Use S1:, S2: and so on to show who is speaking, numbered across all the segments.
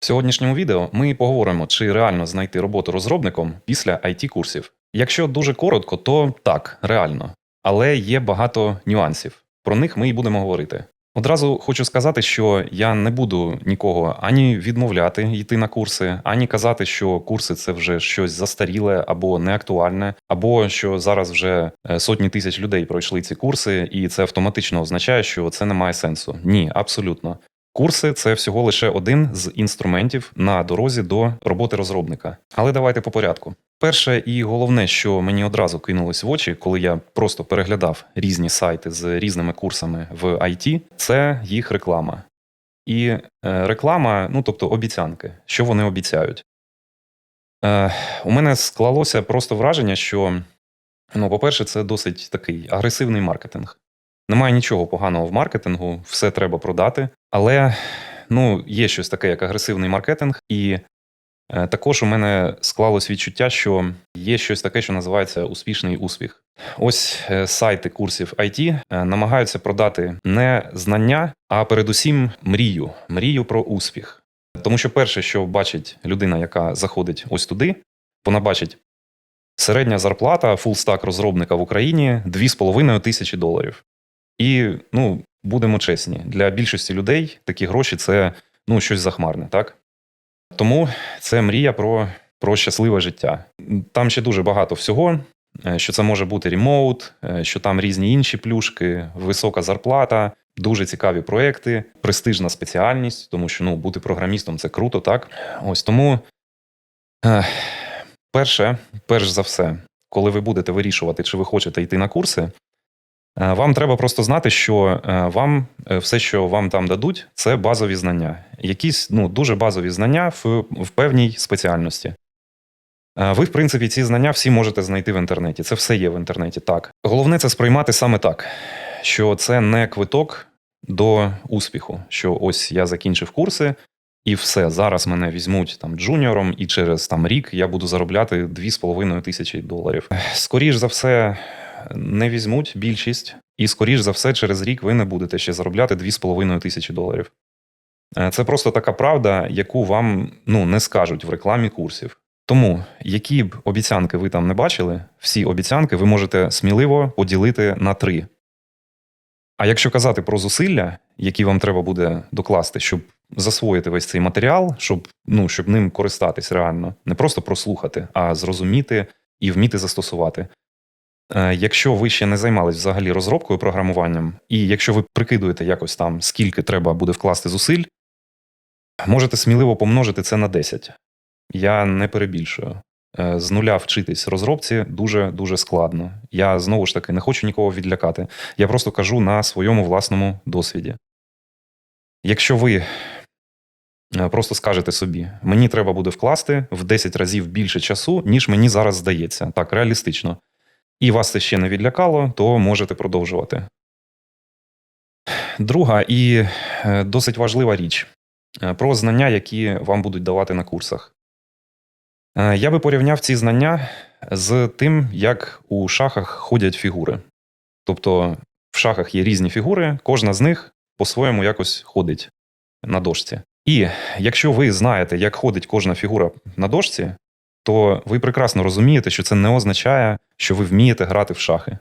S1: В сьогоднішньому відео ми поговоримо, чи реально знайти роботу розробником після it курсів. Якщо дуже коротко, то так, реально. Але є багато нюансів. Про них ми і будемо говорити. Одразу хочу сказати, що я не буду нікого ані відмовляти йти на курси, ані казати, що курси це вже щось застаріле або неактуальне, або що зараз вже е, сотні тисяч людей пройшли ці курси, і це автоматично означає, що це не має сенсу. Ні, абсолютно. Курси це всього лише один з інструментів на дорозі до роботи розробника. Але давайте по порядку. Перше і головне, що мені одразу кинулось в очі, коли я просто переглядав різні сайти з різними курсами в IT, це їх реклама. І е, реклама, ну тобто обіцянки, що вони обіцяють. Е, у мене склалося просто враження, що, ну, по-перше, це досить такий агресивний маркетинг. Немає нічого поганого в маркетингу, все треба продати. Але ну, є щось таке, як агресивний маркетинг, і е, також у мене склалось відчуття, що є щось таке, що називається успішний успіх. Ось е, сайти курсів IT е, намагаються продати не знання, а передусім мрію, мрію про успіх. Тому що перше, що бачить людина, яка заходить ось туди, вона бачить середня зарплата фулстак розробника в Україні 2,5 тисячі доларів. І ну, будемо чесні, для більшості людей такі гроші це ну, щось захмарне, так? Тому це мрія про, про щасливе життя. Там ще дуже багато всього, е, що це може бути ремоут, е, що там різні інші плюшки, висока зарплата, дуже цікаві проекти, престижна спеціальність, тому що ну, бути програмістом це круто, так? Ось тому, е, перше, перш за все, коли ви будете вирішувати, чи ви хочете йти на курси, Вам треба просто знати, що е, вам е, все, що вам там дадуть, це базові знання, якісь ну, дуже базові знання в, в певній спеціальності. Е, Ви, в принципі, ці знання всі можете знайти в інтернеті. Це все є в інтернеті. Так. Головне це сприймати саме так, що це не квиток до успіху. Що ось я закінчив курси, і все, зараз мене візьмуть там джуніором, і через там рік я буду заробляти 2,5 тисячі доларів. Скоріш за все, не візьмуть більшість, і, скоріш за все, через рік ви не будете ще заробляти 2,5 тисячі доларів. Е, Це просто така правда, яку вам ну, не скажуть в рекламі курсів. Тому, які б обіцянки ви там не бачили, всі обіцянки ви можете сміливо поділити на три. А якщо казати про зусилля, які вам треба буде докласти, щоб засвоїти весь цей матеріал, щоб, ну, щоб ним користатись реально, не просто прослухати, а зрозуміти і вміти застосувати. Е, Якщо ви ще не займались взагалі розробкою програмуванням, і якщо ви прикидуєте якось там, скільки треба буде вкласти зусиль, можете сміливо помножити це на 10. Я не перебільшую. Е, З нуля вчитись розробці дуже дуже складно. Я знову ж таки не хочу нікого відлякати. Я просто кажу на своєму власному досвіді. Якщо ви е, просто скажете собі, мені треба буде вкласти в 10 разів більше часу, ніж мені зараз здається, так, реалістично і вас це ще не відлякало, то можете продовжувати. Друга і е, досить важлива річ е, про знання, які вам будуть давати на курсах. Е, Я би порівняв ці знання з тим, як у шахах ходять фігури. Тобто в шахах є різні фігури, кожна з них по-своєму якось ходить на дошці. І якщо ви знаєте, як ходить кожна фігура на дошці, то ви прекрасно розумієте, що це не означає, що ви вмієте грати в шахи.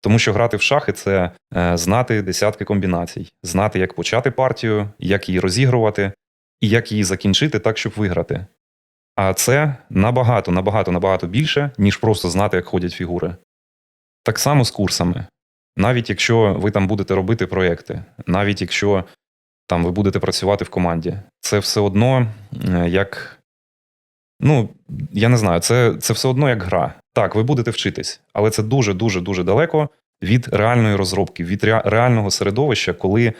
S1: Тому що грати в шахи це е, знати десятки комбінацій, знати, як почати партію, як її розігрувати, і як її закінчити так, щоб виграти. А це набагато, набагато, набагато більше, ніж просто знати, як ходять фігури. Так само з курсами. Навіть якщо ви там будете робити проєкти, навіть якщо там ви будете працювати в команді, це все одно е, як Ну, я не знаю, це, це все одно як гра. Так, ви будете вчитись, але це дуже дуже дуже далеко від реальної розробки, від реального середовища, коли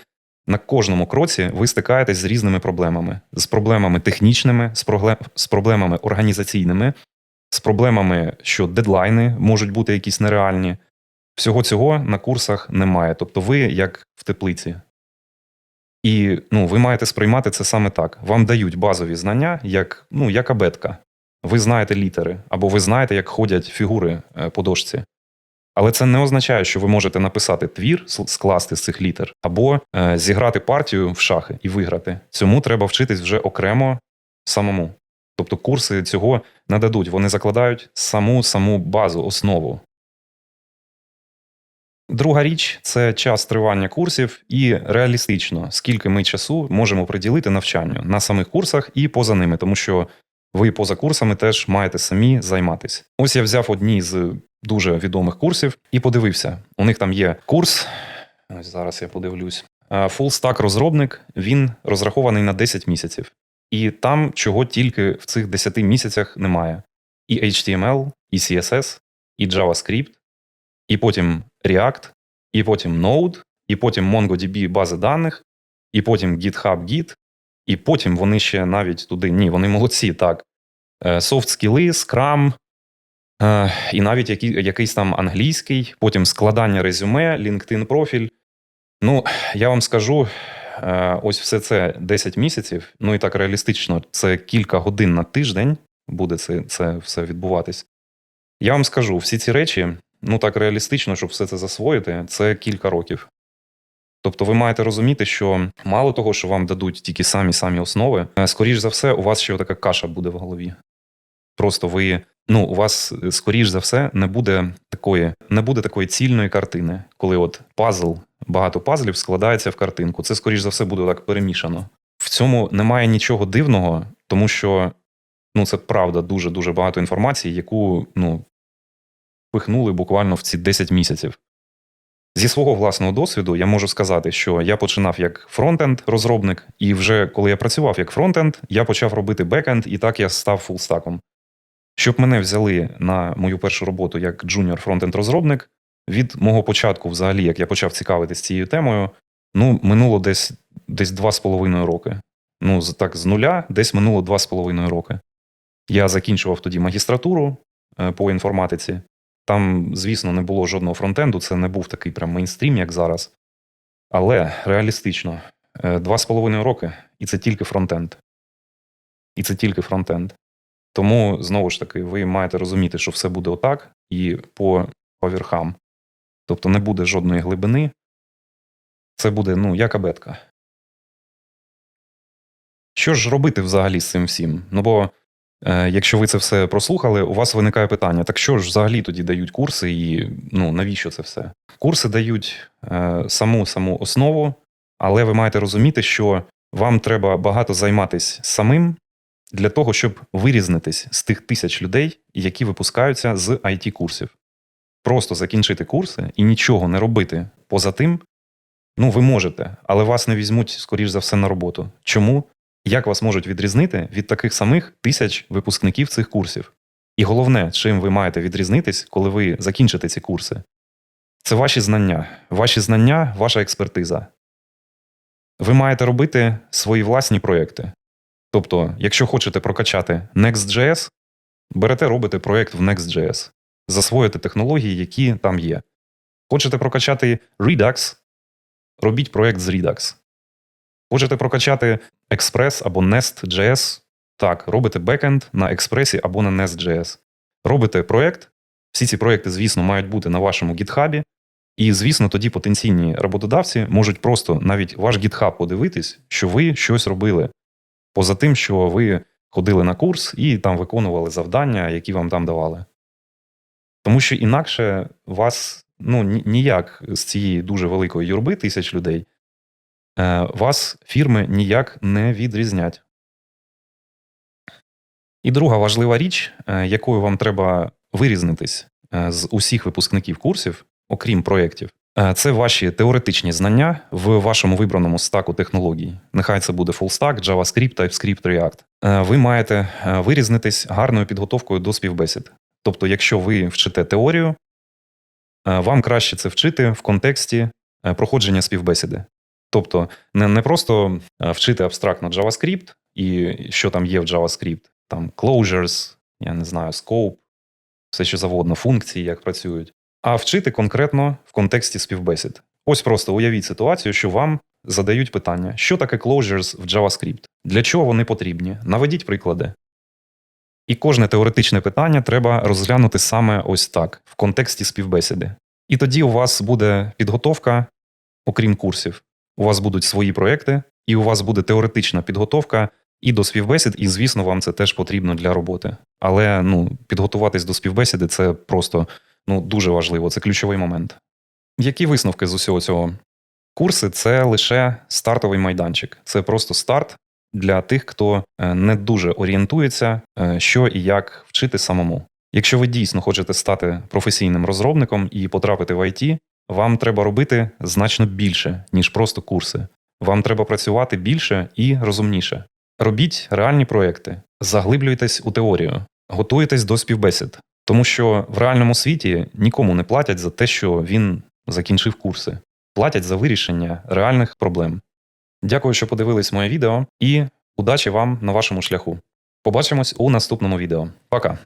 S1: на кожному кроці ви стикаєтесь з різними проблемами: з проблемами технічними, з, проблемами організаційними, з проблемами, що дедлайни можуть бути якісь нереальні. Всього цього на курсах немає. Тобто, ви як в теплиці. І ну, ви маєте сприймати це саме так. Вам дають базові знання, як, ну, як абетка. Ви знаєте літери, або ви знаєте, як ходять фігури е, по дошці. Але це не означає, що ви можете написати твір, скласти з цих літер, або е, зіграти партію в шахи і виграти. Цьому треба вчитись вже окремо самому. Тобто курси цього не дадуть, вони закладають саму саму базу, основу. Друга річ це час тривання курсів і реалістично, скільки ми часу можемо приділити навчанню на самих курсах і поза ними, тому що ви поза курсами теж маєте самі займатися. Ось я взяв одні з дуже відомих курсів і подивився. У них там є курс. Ось зараз я подивлюсь. Е, Full Stack розробник він розрахований на 10 місяців. І там чого тільки в цих 10 місяцях немає: і HTML, і CSS, і JavaScript, і потім React, і потім Node, і потім MongoDB бази даних, і потім GitHub Git, і потім вони ще навіть туди ні, вони молодці, так. Софт скіли, Scrum, е, і навіть які, якийсь там англійський, потім складання резюме, LinkedIn профіль. Ну, я вам скажу, е, ось все це 10 місяців. Ну і так реалістично, це кілька годин на тиждень буде це, це все відбуватись. Я вам скажу, всі ці речі, ну так реалістично, щоб все це засвоїти, це кілька років. Тобто ви маєте розуміти, що мало того, що вам дадуть тільки самі самі основи, е, скоріш за все, у вас ще така каша буде в голові. Просто ви, ну, у вас, е, скоріш за все, не буде такої, не буде такої цільної картини, коли от пазл, багато пазлів складається в картинку. Це, скоріш за все, буде так перемішано. В цьому немає нічого дивного, тому що ну, це правда дуже дуже багато інформації, яку ну, пихнули буквально в ці 10 місяців. Зі свого власного досвіду я можу сказати, що я починав як фронтенд розробник, і вже коли я працював як фронтенд, я почав робити бекенд, і так я став фулстаком. Щоб мене взяли на мою першу роботу як джуніор фронтенд розробник, від мого початку, взагалі, як я почав цікавитись цією темою, ну, минуло десь десь два з половиною роки. Ну, так, з нуля десь минуло два з половиною роки. Я закінчував тоді магістратуру е, по інформатиці. Там, звісно, не було жодного фронтенду, це не був такий прям мейнстрім, як зараз. Але реалістично, е, два з половиною роки, і це тільки фронтенд. І це тільки фронтенд. Тому, знову ж таки, ви маєте розуміти, що все буде отак і по, по верхам. Тобто не буде жодної глибини. Це буде, ну, як абетка. Що ж робити взагалі з цим всім? Ну бо Якщо ви це все прослухали, у вас виникає питання: так що ж взагалі тоді дають курси, і ну навіщо це все? Курси дають е, саму саму основу, але ви маєте розуміти, що вам треба багато займатися самим для того, щоб вирізнитись з тих тисяч людей, які випускаються з it курсів Просто закінчити курси і нічого не робити поза тим. Ну, ви можете, але вас не візьмуть, скоріш за все, на роботу. Чому? Як вас можуть відрізнити від таких самих тисяч випускників цих курсів? І головне, чим ви маєте відрізнитись, коли ви закінчите ці курси, це ваші знання, ваші знання, ваша експертиза. Ви маєте робити свої власні проекти. Тобто, якщо хочете прокачати Next.js, берете, робите проєкт в Next.js, засвоїте технології, які там є. Хочете прокачати Redux, робіть проєкт з Redux. Хочете прокачати Express або Nest.js, так, робите бекенд на Експресі або на Nest.js. Робите проєкт. Всі ці проєкти, звісно, мають бути на вашому гітхабі. І, звісно, тоді потенційні роботодавці можуть просто навіть ваш гітхаб подивитись, що ви щось робили. Поза тим, що ви ходили на курс і там виконували завдання, які вам там давали. Тому що інакше вас ну, ніяк з цієї дуже великої юрби тисяч людей вас фірми ніяк не відрізнять. І друга важлива річ, е, якою вам треба вирізнитись е, з усіх випускників курсів, окрім проєктів, е, це ваші теоретичні знання в вашому вибраному стаку технологій. Нехай це буде full stack, JavaScript, TypeScript, React. Е, Ви маєте е, вирізнитись гарною підготовкою до співбесід. Тобто, якщо ви вчите теорію, е, вам краще це вчити в контексті е, проходження співбесіди. Тобто не, не просто е, вчити абстрактно JavaScript і що там є в JavaScript, там closures, я не знаю, scope, все що завгодно, функції, як працюють, а вчити конкретно в контексті співбесід. Ось просто уявіть ситуацію, що вам задають питання, що таке closures в JavaScript, для чого вони потрібні, наведіть приклади. І кожне теоретичне питання треба розглянути саме ось так, в контексті співбесіди. І тоді у вас буде підготовка, окрім курсів. У вас будуть свої проекти, і у вас буде теоретична підготовка і до співбесід, і, звісно, вам це теж потрібно для роботи. Але ну, підготуватись до співбесіди це просто ну, дуже важливо, це ключовий момент. Які висновки з усього цього? Курси це лише стартовий майданчик. Це просто старт для тих, хто е, не дуже орієнтується, е, що і як вчити самому. Якщо ви дійсно хочете стати професійним розробником і потрапити в IT, вам треба робити значно більше, ніж просто курси. Вам треба працювати більше і розумніше. Робіть реальні проекти, заглиблюйтесь у теорію, готуйтесь до співбесід, тому що в реальному світі нікому не платять за те, що він закінчив курси, платять за вирішення реальних проблем. Дякую, що подивились моє відео, і удачі вам на вашому шляху. Побачимось у наступному відео. Пока!